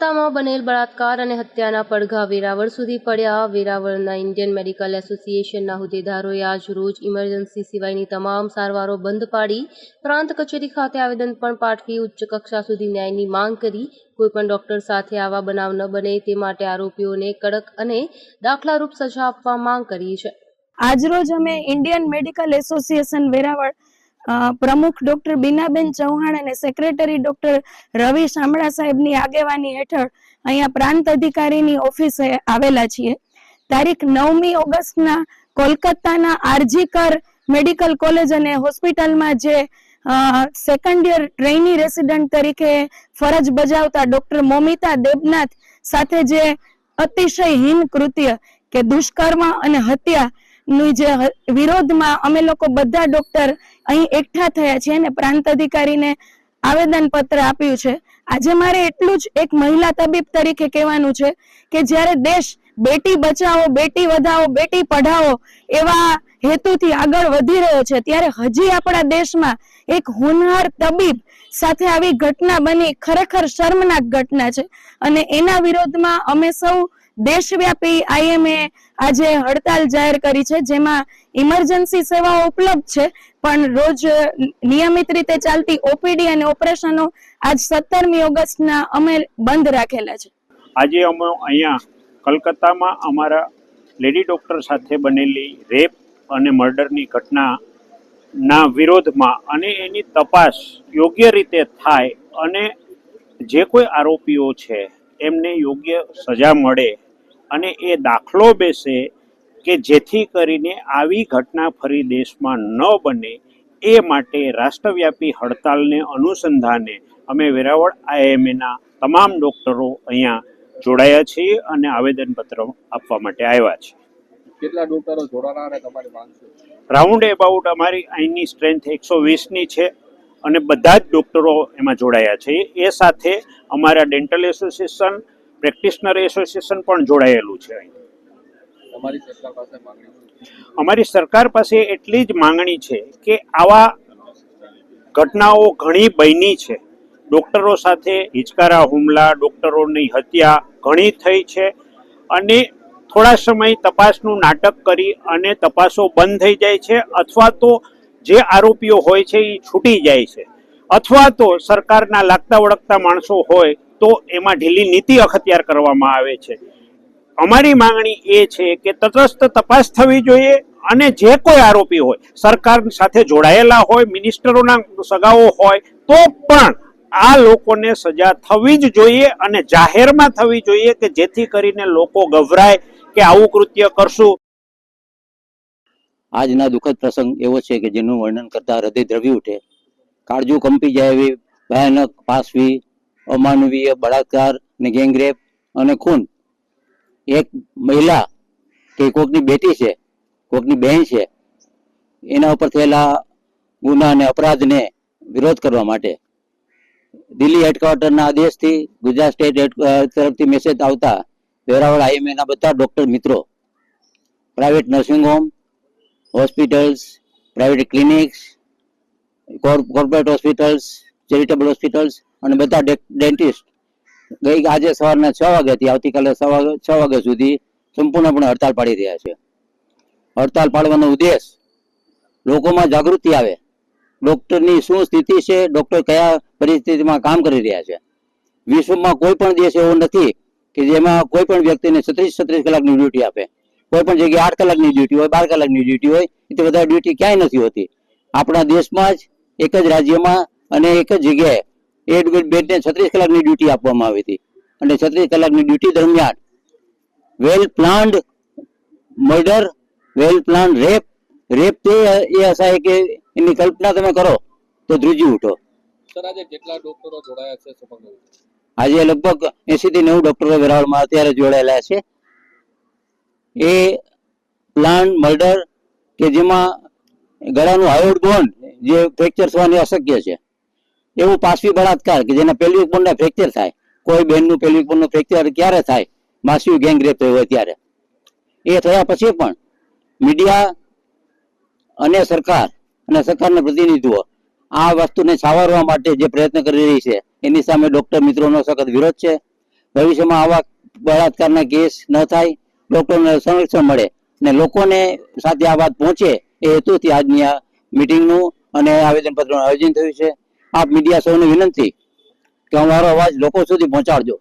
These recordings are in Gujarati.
કોલકાતામાં બનેલ બળાત્કાર અને હત્યાના પડઘા વેરાવળ સુધી પડ્યા. વેરાવળના ઇન્ડિયન મેડિકલ એસોસિએશનના હોદ્દેદારોએ આજ રોજ ઇમરજન્સી સિવાયની તમામ સારવારો બંધ પાડી. પ્રાંત કચેરી ખાતે આવેદન પણ પાઠવી ઉચ્ચ કક્ષા સુધી ન્યાયની માંગ કરી. કોઈપણ ડોક્ટર સાથે આવા બનાવ ન બને તે માટે આરોપીઓને કડક અને દાખલારૂપ સજા આપવા માંગ કરી છે. આજરોજ અમે ઇન્ડિયન મેડિકલ એસોસિએશન વેરાવળ પ્રમુખ ડોક્ટર બીનાબેન ચૌહાણ અને સેક્રેટરી ડોક્ટર રવિ શામળા સાહેબની આગેવાની હેઠળ અહીંયા પ્રાંત અધિકારીની ઓફિસે આવેલા છીએ. તારીખ નવમી ઓગસ્ટના કોલકાતાના આરજીકર મેડિકલ કોલેજ અને હોસ્પિટલમાં જે સેકન્ડ યર ટ્રેની રેસિડન્ટ તરીકે ફરજ બજાવતા ડોક્ટર મોમિતા દેબનાથ સાથે જે અતિશય હીન કૃત્ય કે દુષ્કર્મ અને હત્યા નું જે વિરોધમાં અમે લોકો બધા ડોક્ટર અહીં એકઠા થયા છીએ અને પ્રાંત અધિકારીને આવેદન પત્ર આપ્યું છે. આજે મારે એટલું જ એક મહિલા તબીબ તરીકે કહેવાનું છે કે જ્યારે દેશ બેટી બચાવો, બેટી વધાવો, બેટી પઢાવો એવા હેતુથી આગળ વધી રહ્યો છે, ત્યારે હજી આપણા દેશમાં એક હોનહાર તબીબ સાથે આવી ઘટના બની ખરેખર શર્મનાક ઘટના છે. અને એના વિરોધમાં અમે સૌ દેશવ્યાપી આઈએમએ આજે હડતાલ જાહેર કરી છે, જેમાં ઇમરજન્સી સેવાઓ ઉપલબ્ધ છે, પણ રોજ નિયમિત રીતે ચાલતી ઓપીડી અને ઓપરેશનો આજ સત્તરમી ઓગસ્ટના અમે બંધ રાખેલા છે. આજે અમે અહીંયા કલકત્તામાં અમારા લેડી ડૉક્ટર સાથે બનેલી રેપ અને મર્ડરની ઘટનાના વિરોધમાં અને એની તપાસ યોગ્ય રીતે થાય અને જે કોઈ આરોપીઓ છે, એમને યોગ્ય સજા મળે અને એ દાખલો બેસે કે જેથી કરીને આવી ઘટના ફરી દેશમાં ન બને એ માટે રાષ્ટ્રવ્યાપી હડતાલને અનુસંધાને અમે વેરાવળ આઈએમએના તમામ ડોક્ટરો અહીંયા જોડાયા છીએ અને આવેદનપત્ર આપવા માટે આવ્યા છે કેટલા ડોક્ટરો જોડાના અને તમારી માંગ છે? રાઉન્ડ એબાઉટ અમારી અહીંની સ્ટ્રેન્થ એકસો વીસની છે અને બધા જ ડોક્ટરો એમાં જોડાયા છે. એ સાથે અમારા ડેન્ટલ એસોસિએશન પ્રેક્ટિશનર એસોસિએશન પણ જોડાયેલું છે. અમારી સરકાર પાસે એટલી જ માંગણી છે કે આવા ઘટનાઓ ઘણી બની છે. ડોક્ટરો સાથે હિચકારા હુમલા ડૉક્ટરોની હત્યા ઘણી થઈ છે અને થોડા સમય તપાસનું નાટક કરી અને તપાસો બંધ થઈ જાય છે અથવા તો જે આરોપીઓ હોય છે એ છૂટી જાય છે. અથવા તો સરકારના લાગતા વળગતા માણસો હોય તો એમાં ઢીલી નીતિ અખત્યાર કરવામાં આવે છે. અમારી માંગણી એ છે કે તટસ્થ તપાસ થવી જોઈએ અને જે કોઈ આરોપી હોય, સરકાર સાથે જોડાયેલા હોય, મિનિસ્ટરોના સગાઓ હોય, તો પણ આ લોકોને સજા થવી જ જોઈએ અને જાહેરમાં થવી જોઈએ કે જેથી કરીને લોકો ગભરાય કે આવું કૃત્ય કરશું. આજના દુઃખદ પ્રસંગ એવો છે કે જેનું વર્ણન કરતા હૃદય દ્રવી ઉઠે. કાળજું કંપી જાય એવી ભયાનક પાસવી અમાનવીય બળાત્કાર ને ગેંગરેપ અને ખૂન. એક મહિલા કે કોકની બેટી છે, કોકની બહેન છે, એના ઉપર થયેલા ગુના અને અપરાધને વિરોધ કરવા માટે દિલ્હી હેડક્વાર્ટરના આદેશથી ગુજરાત સ્ટેટ તરફથી મેસેજ આવતા વેરાવળ આઈએમએના બધા ડોક્ટર મિત્રો private nursing home hospitals private clinics corporate hospitals charitable hospitals અને બધા ડેન્ટિસ્ટ. ગઈ આજે સવારના છ વાગ્યાથી આવતીકાલે સવા છ વાગ્યા સુધી સંપૂર્ણપણે હડતાલ પાડી રહ્યા છે. હડતાલ પાડવાનો ઉદ્દેશ લોકોમાં જાગૃતિ આવે. ડૉક્ટરની શું સ્થિતિ છે, ડૉક્ટર કયા પરિસ્થિતિમાં કામ કરી રહ્યા છે. વિશ્વમાં કોઈ પણ દેશ એવો નથી કે જેમાં કોઈ પણ વ્યક્તિને છત્રીસ છત્રીસ કલાકની ડ્યુટી આપે. કોઈ પણ જગ્યાએ આઠ કલાકની ડ્યુટી હોય, બાર કલાકની ડ્યુટી હોય, એ વધારે ડ્યુટી ક્યાંય નથી હોતી. આપણા દેશમાં જ એક જ રાજ્યમાં અને એક જ જગ્યાએ એ બેટને છત્રીસ કલાકની ડ્યુટી આપવામાં આવી હતી. અને છત્રીસ કલાકની ડ્યુટી દરમિયાન well planned murder well planned rape rape તે એ અસાય કે એની કલ્પના તમે કરો તો ધ્રુજી ઉઠો. સર આજે કેટલા ડોક્ટરો જોડાયા છે આજે લગભગ એસી થી નેવું ડોક્ટરો વેરાવળમાં અત્યારે જોડાયેલા છે. એ પ્લાન મર્ડર કે જેમાં ગળાનું હાયોડ બોન્ડ જે ફ્રેક્ચર થવાની અશક્ય છે. એવું પાસવી બળાત્કાર કે જેના પેલ્વિક બોનના ફ્રેક્ચર થાય. કોઈ બેનનું પેલ્વિક બોનનું ફ્રેક્ચર ક્યારે થાય? માસવી ગેંગ રેપ થયો હોય ત્યારે. એ થયા પછી પણ મીડિયા અને સરકાર અને સરકારના પ્રતિનિધિઓ આ વસ્તુને છાવરવા માટે જે પ્રયત્ન કરી રહી છે, એની સામે ડોક્ટર મિત્રોનો સખત વિરોધ છે. ભવિષ્યમાં આવા બળાત્કારના કેસ ન થાય. ડોક્ટરને સંરક્ષણ મળે અને લોકોને સાથે આ વાત પહોંચે એ હેતુથી આજની આ મિટિંગનું અને આવેદનપત્રનું આયોજન થયું છે. આપ મીડિયા સૌને વિનંતી કે અમારો અવાજ લોકો સુધી પહોંચાડજો.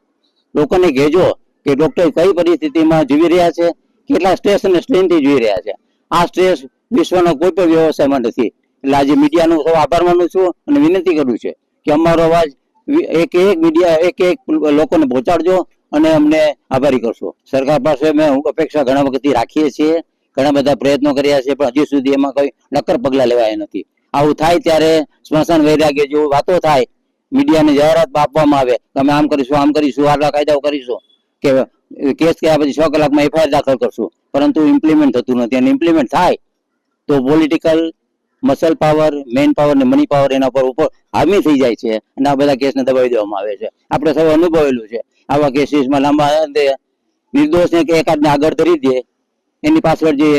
લોકોને કહેજો કે ડોક્ટર કઈ પરિસ્થિતિમાં જીવી રહ્યા છે, કેટલા સ્ટ્રેસ અને સ્ટ્રેનથી જીવી રહ્યા છે. આ સ્ટ્રેસ વિશ્વના કોઈ પણ વ્યવસાયમાં નથી. એટલે આજે મીડિયાનું સૌ આભાર માનું છું અને વિનંતી કરું છું કે અમારો અવાજ એક એક મીડિયા, એક એક લોકોને પહોંચાડજો અને અમને આભારી કરશો. સરકાર પાસે અમે અપેક્ષા ઘણા વખતથી રાખીએ છીએ. ઘણા બધા પ્રયત્નો કર્યા છે, પણ હજી સુધી એમાં કોઈ નક્કર પગલાં લેવાયા નથી. આવું થાય ત્યારે સ્મશાન વૈરાગ્ય જેવું વાતો થાય. મીડિયાને જાહેરાત આપવામાં આવે. તમે આમ કરીશું આમ કરીશું, આટલા કાયદાઓ કરીશું કે કેસ કયા પછી છ કલાકમાં એફઆઈઆર દાખલ કરશું. પરંતુ ઇમ્પ્લિમેન્ટ થતું નથી. અને ઇમ્પ્લિમેન્ટ થાય તો political muscle power man power ને મની પાવર એના પર ઉપર હામી થઈ જાય છે. અને આ બધા કેસને દબાવી દેવામાં આવે છે. આપણે સૌ અનુભવેલું છે. આવા કેસીસમાં લાંબા નિર્દોષને કે એકાદને આગળ ધરી દે. એની પાછળ જે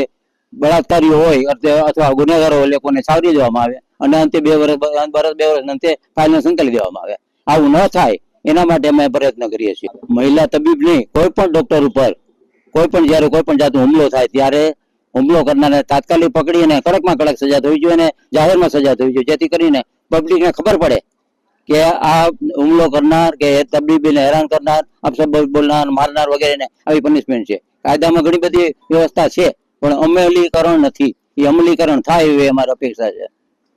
બળાત્કારીઓ હોય અથવા- ગુનેગારો લોકોને સાવરી દેવામાં આવે. અને અંતે બે વર્ષ વર્ષ બે વર્ષ અંતે ફાઇલને સંકલી દેવામાં આવે. આવું ન થાય, એના માટે અમે પ્રયત્ન કરીએ છીએ. મહિલા તબીબ નહીં, કોઈ પણ ડોક્ટર ઉપર, કોઈ પણ જ્યારે કોઈ પણ જાતનો હુમલો થાય, ત્યારે હુમલો કરનારને તાત્કાલિક પકડીને કડકમાં કડક સજા થવી જોઈએ અને જાહેરમાં સજા થવી જોઈએ. જેથી કરીને પબ્લિકને ખબર પડે કે આ હુમલો કરનાર, કે તબીબીને હેરાન કરનાર અપશબ્દ બોલનાર, મારનાર વગેરેને આવી પનિશમેન્ટ છે. કાયદામાં ઘણી બધી વ્યવસ્થા છે. પણ અમલીકરણ નથી. એ અમલીકરણ થાય એવી અમારી અપેક્ષા છે.